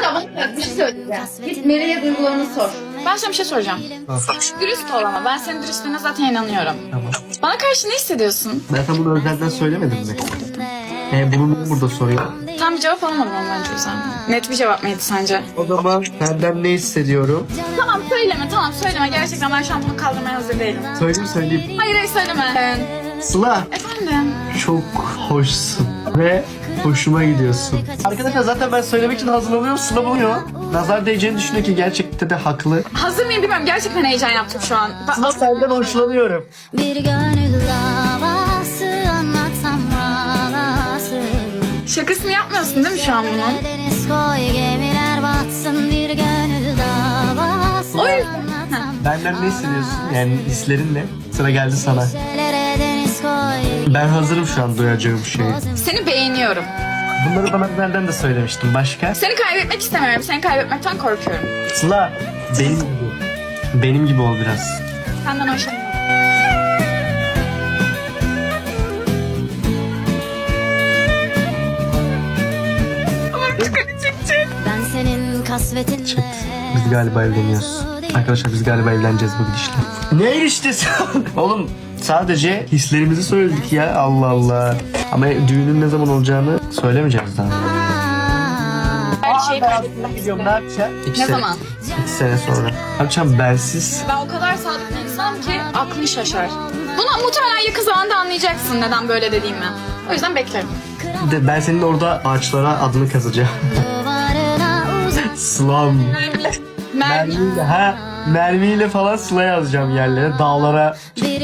Ama bir şey söyleyeceğim. Git Meri'ye duygularını sor. Ben sana bir şey soracağım. Dürüst ol ama ben senin dürüstlüğüne zaten inanıyorum. Tamam. Bana karşı ne hissediyorsun? Ben sana bunu özelden söylemedim mi? E, bunu niye burada soruyor? Tam bir cevap alamadım bence sen. Net bir cevap mıydı sence? O zaman senden ne hissediyorum? Tamam söyleme tamam söyleme. Gerçekten ben şu an bunu kaldırmaya hazır değilim. Söyleyeyim söyleyeyim. Hayır hayır söyleme. Sıla Efendim? çok hoşsun ve hoşuma gidiyorsun. Arkadaşlar zaten ben söylemek için hazırlanıyorum. Sıla buluyor. Nazar değeceğini düşünüyor ki gerçekten de haklı. Hazır mıyım bilmiyorum. Gerçekten heyecan yaptım şu an. Bak- Sıla senden hoşlanıyorum. Bir gönül davası anlatsam ağlasın Şakasını yapmıyorsun değil mi şu an bunun? Deniz koy gemiler batsın bir gönül davası O yüzden- anlatsam Benden ne hissediyorsun? Yani hislerin ne? Sıra geldi sana. Ben hazırım şu an duyacağım şeyi. Seni beğeniyorum. Bunları bana nereden de söylemiştim. Başka? Seni kaybetmek istemiyorum. Seni kaybetmekten korkuyorum. Sıla benim gibi. Benim gibi ol biraz. Senden hoşlanıyorum. Ben senin kasvetinle Biz galiba evleniyoruz. Arkadaşlar biz galiba evleneceğiz bu gidişle. Ne ilişkisi? Oğlum sadece hislerimizi söyledik ya Allah Allah. Ama düğünün ne zaman olacağını söylemeyeceğiz daha. Her şeyi gidiyorum ne yapacağım? İki Ne sene- zaman? İki sene sonra. Ne yapacağım bensiz? Ben o kadar sadık bir insanım ki aklın şaşar. Bunu muhtemelen yakın zamanda anlayacaksın neden böyle dediğimi. O yüzden beklerim. De ben senin orada ağaçlara adını kazacağım. Slam. Merve. Mermiyle ha mermiyle falan sıla yazacağım yerlere, dağlara. bir